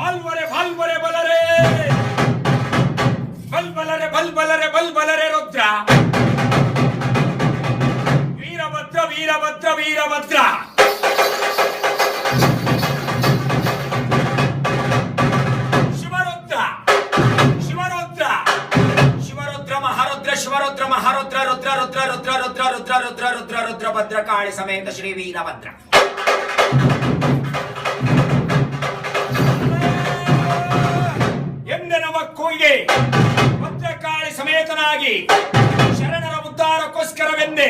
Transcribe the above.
బల్బరే బల్బరే బలరే. బల్బలరే బల్బలరే బల్బలరే రుద్ర. వీరభద్ర వీరభద్ర వీరభద్ర. శివరుద్ర శివరుద్ర. శివరుద్ర మహారుద్ర శివరుద్ర మహారుద్ర రుద్ర రుద్ర రుద్ర రుద్ర రుద్ర రుద్ర రుద్ర రుద్ర భద్రకాళి సమేత శ్రీ వీరభద్ర. ಕೂಗಿಗೆ ಪತ್ರಕಾಳಿ ಸಮೇತನಾಗಿ ಶರಣರ ಉದ್ಧಾರಕ್ಕೋಸ್ಕರವೆಂದೇ